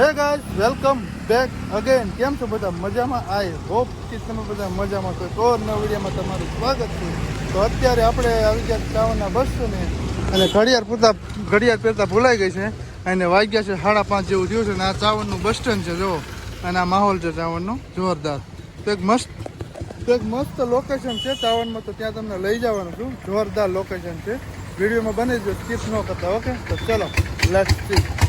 Hey guys welcome back again કેમ છો બધા? મજામાં? આઈ હોપ કે તમે બધા મજામાં છો. તો નવા વિડીયોમાં તમારું સ્વાગત છે. તો અત્યારે આપણે આવી ગયા ચાવના બસો ને, અને ઘડિયાળ પૂરતા ઘડિયાળ પહેરતા ભૂલાઈ ગઈ છે. અને વાગ્યા છે સાડા પાંચ જેવું થયું છે અને આ ચાવનનું બસ સ્ટેન્ડ છે જો અને આ માહોલ છે ચાવણનો જોરદાર. તો એક મસ્ત તો એક મસ્ત લોકેશન છે ચાવણમાં તો ત્યાં તમને લઈ જવાનું છું. જોરદાર લોકેશન છે. વિડીયોમાં બની જો સ્કીપ ન કરતા ઓકે તો ચલો લેટ્સ સી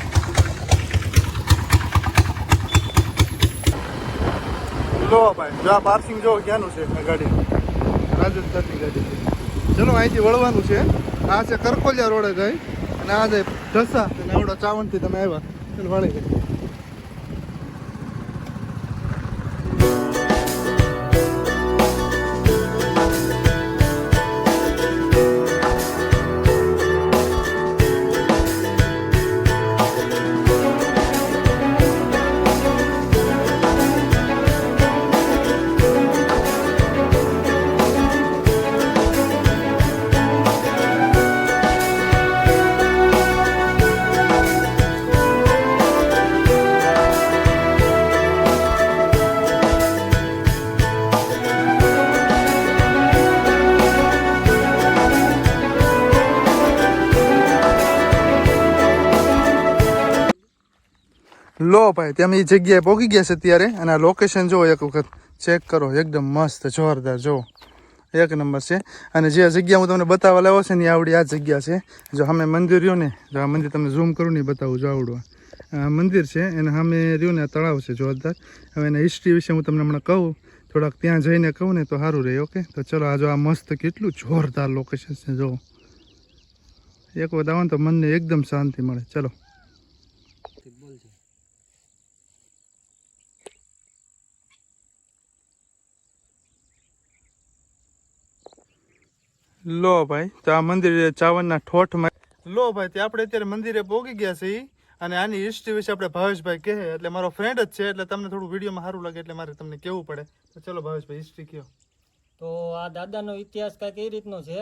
જો ભાઈ, જો આ પાર્કિંગ જો ક્યાંનું છે? ગાડી. રાજસ્થાનની ગાડી છે. ચલો, અહીંથી વળવાનું છે. આ છે કરકોલિયા રોડે જાય. અને આ છે ઢસા અને આવડો ચાવણથી તમે આવ્યા. ચાલો, વળી ગઈ લો ભાઈ તમે એ જગ્યાએ પહોંચી ગયા છે અત્યારે. અને આ લોકેશન જો એક વખત. ચેક કરો, એકદમ મસ્ત, જોરદાર જો એક નંબર છે. અને જે જગ્યા હું તમને બતાવવા લાવ્યો છે ને આવડી આ જગ્યા છે. જો સામે મંદિર રહ્યું ને, જો આ મંદિર તમને ઝૂમ કરું ને બતાવું, જો આવડું આ. મંદિર છે, એને સામે રહ્યું ને, આ તળાવ છે, જોરદાર. હવે એના હિસ્ટ્રી વિશે હું તમને હમણાં કહું. થોડાક ત્યાં જઈને કહું ને, તો સારું રહે, ઓકે? તો ચલો, આ જો આ મસ્ત કેટલું જોરદાર લોકેશન છે જો એક વખત આવો ને, તો મનને એકદમ શાંતિ મળે. ચલો. લો ભાઈ તો આ મંદિર ચાવણના ઠોઠમાં લો ભાઈ તે આપણે અત્યારે મંદિરે પહોંચી ગયા છે અને આની હિસ્ટ્રી વિશે આપણે ભાવેશભાઈ કહે એટલે મારો ફ્રેન્ડ જ છે એટલે તમને થોડું વિડીયોમાં સારું લાગે એટલે મારે તમને કેવું પડે. તો ચલો ભાવેશભાઈ હિસ્ટ્રી કયો તો આ દાદાનો ઇતિહાસ કાંઈક એ રીતનો છે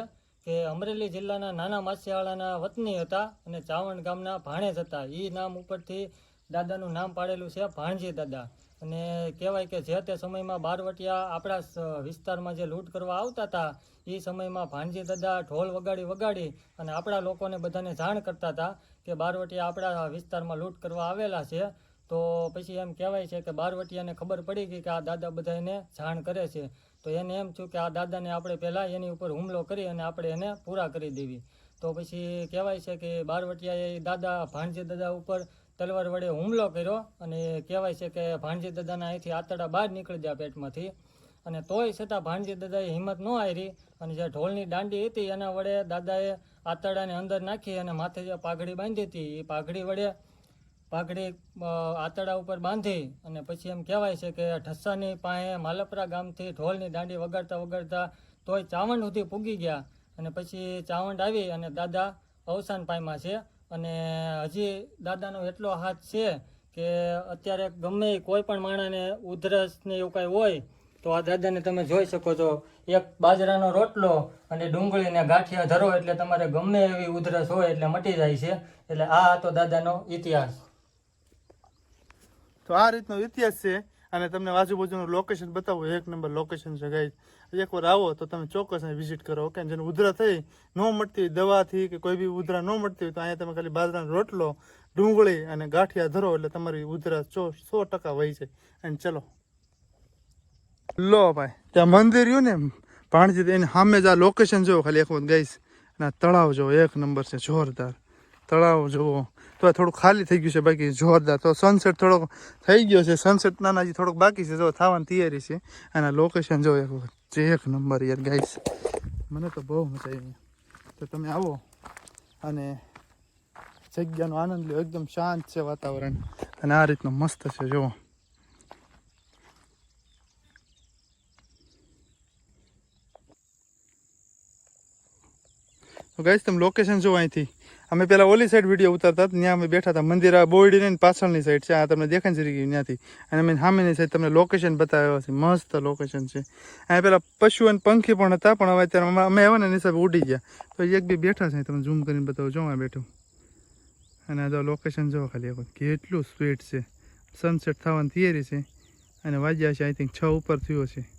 કે અમરેલી જિલ્લાના નાના માછીવાળાના વતની હતા અને ચાવણ ગામના ભાણેજ હતા. એ નામ ઉપરથી દાદાનું નામ પાડેલું છે ભાણજી દાદા. અને કહેવાય કે જે તે સમયમાં બારવટિયા આપણા વિસ્તારમાં જે લૂંટ કરવા આવતા હતા, એ સમયમાં ભાણજી દાદા ઢોલ વગાડી વગાડી અને આપણા લોકોને બધાને જાણ કરતા હતા કે બારવટિયા આપણા વિસ્તારમાં લૂંટ કરવા આવેલા છે. તો પછી એમ કહેવાય છે કે બારવટિયાને ખબર પડી ગઈ કે આ દાદા બધા એને જાણ કરે છે. તો એને એમ થયું કે આ દાદાને આપણે પહેલાં એની ઉપર હુમલો કરી અને આપણે એને પૂરા કરી દેવી. તો પછી કહેવાય છે કે બારવટિયાએ દાદા, ભાણજી દાદા ઉપર તલવાર વડે હુમલો કર્યો અને કહેવાય છે કે ભાણજી દાદાના અહીંથી આતડા બહાર નીકળી ગયા પેટમાંથી. અને તોય છતાં ભાણજી દાદાએ હિંમત ન હારી અને જે ઢોલની દાંડી હતી એના વડે દાદાએ આતડાને અંદર નાખી અને માથે જે પાઘડી બાંધી હતી એ પાઘડી વડે પાઘડી આંતડા ઉપર બાંધી અને પછી એમ કહેવાય છે કે ઠસ્સાની પાસે માલપરા ગામથી ઢોલની દાંડી વગાડતા વગાડતા તોય ચાવંડ સુધી પૂગી ગયા. અને પછી ચાવંડ આવી અને દાદા અવસાન પામ્યા છે. અને હજી દાદાનો એટલો હાથ છે કે અત્યારે ગમે કોઈ પણ માણસને ઉધરસ ને એવું કાંઈ હોય, તો આ દાદાને તમે જોઈ શકો છો. એક બાજરાનો રોટલો અને ડુંગળીને ગાંઠિયા ધરો એટલે તમારે ગમે એવી ઉધરસ હોય એટલે મટી જાય છે. એટલે આ હતો દાદાનો ઇતિહાસ. તો આ રીતનો ઇતિહાસ છે અને તમને આજુબાજુનું લોકેશન બતાવું. એક નંબર લોકેશન છે ગાઈઝ એકવાર આવો તો તમે ચોક્કસ વિઝિટ કરો. ઓકે જેને ઉધરા થઈ ન મળતી હોય, દવાથી કે કોઈ બી ઉધરા ન મળતી હોય, તો અહીંયા તમે ખાલી બાજરાનો રોટલો, ડુંગળી અને ગાંઠિયા ધરો એટલે તમારી ઉધરા સો સો ટકા વહી જાય. અને ચલો. લો ભાઈ, ત્યાં મંદિર રહ્યું ને ભાણજી એની સામે જ આ લોકેશન જોવો, ખાલી એક વખત ગઈશ. અને તળાવ જોવો, એક નંબર છે, જોરદાર. તળાવ જોવો. તો આ થોડુંક ખાલી થઈ ગયું છે, બાકી જોરદાર. તો સનસેટ થોડોક થઈ ગયો છે સનસેટ નાના હજી થોડોક બાકી છે, જો થવાની તૈયારી છે. અને લોકેશન જોવો એક વખત. જે એક નંબર યાર ગાઈસ મને તો બહુ મજા આવી. તો તમે આવો અને જગ્યાનો આનંદ લો એકદમ શાંત છે વાતાવરણ. અને આ રીતનું મસ્ત છે, જુઓ. તો ગાઈસ તમે લોકેશન જુઓ અહીંથી. અમે પેલા ઓલી સાઈડ વીડિયો ઉતારતા ત્યાં અમે બેઠા હતા. મંદિર આ બોરડી ને પાછળની સાઈડ છે, આ તમને દેખાય જરી ગયું ત્યાંથી. અને અમે સામેની સાઈડ તમને લોકેશન બતાવ્યો છે મસ્ત લોકેશન છે. અહીંયા પેલા પશુ અને પંખી પણ હતા, પણ હવે અત્યારે અમે- આવ્યા ને એની હિસાબે ઉડી ગયા. તો એક બે બેઠા છે, તમે ઝૂમ કરીને બતાવો. જો બેઠું. અને આ જો લોકેશન જો ખાલી કેટલું સ્વીટ છે. સનસેટ થવાની થિયરી છે. અને વાજ્યા છે આઈ થિંક છ ઉપર થયો છે.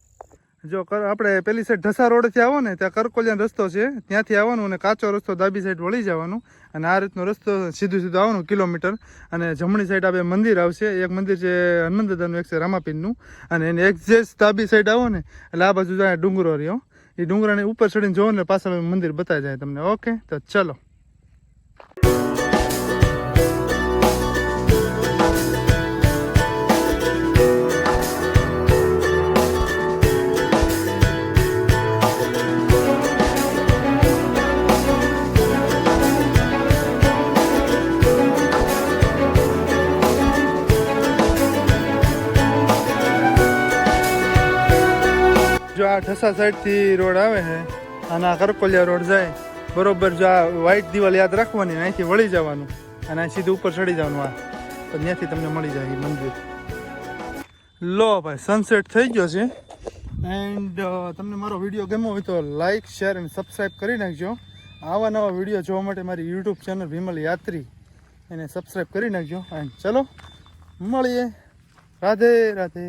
જો આપણે પેલી સાઈડ ઢસા રોડથી આવો ને, ત્યાં કરકોલિયાનો રસ્તો છે. ત્યાંથી આવવાનું અને કાચો રસ્તો ડાબી સાઈડ વળી જવાનું. અને આ રીતનો રસ્તો સીધું સીધું આવવાનું કિલોમીટર. અને જમણી સાઈડ આપણે મંદિર આવશે. એક મંદિર છે હનુમાન એક છે રામાપીરનું અને એની એક્ઝેક્ટ ડાબી સાઈડ આવો ને, એટલે આ બાજુ જાય ડુંગરો રહ્યો. એ ડુંગરાની ઉપર ચડીને જોવો ને પાછળ મંદિર બતાવી જાય તમને. ઓકે તો ચલો. આ ઠસા સાઈડથી રોડ આવે છે અને આ કરકોલિયા રોડ જાય. બરોબર જો આ વ્હાઈટ દિવાલ યાદ રાખવાની અહીંથી વળી જવાનું અને અહીં સીધું ઉપર ચડી જવાનું આ. તો ત્યાંથી તમને મળી જાય મંદિર. લો ભાઈ સનસેટ થઈ ગયો છે. એન્ડ તમને મારો વીડિયો ગમ્યો હોય તો લાઈક શેર એન્ડ સબસ્ક્રાઈબ કરી નાખજો. આવા નવા વીડિયો જોવા માટે મારી યુટ્યુબ ચેનલ વિમલ યાત્રી. એને સબસ્ક્રાઈબ કરી નાખજો. એન્ડ ચલો, મળીએ. રાધે રાધે.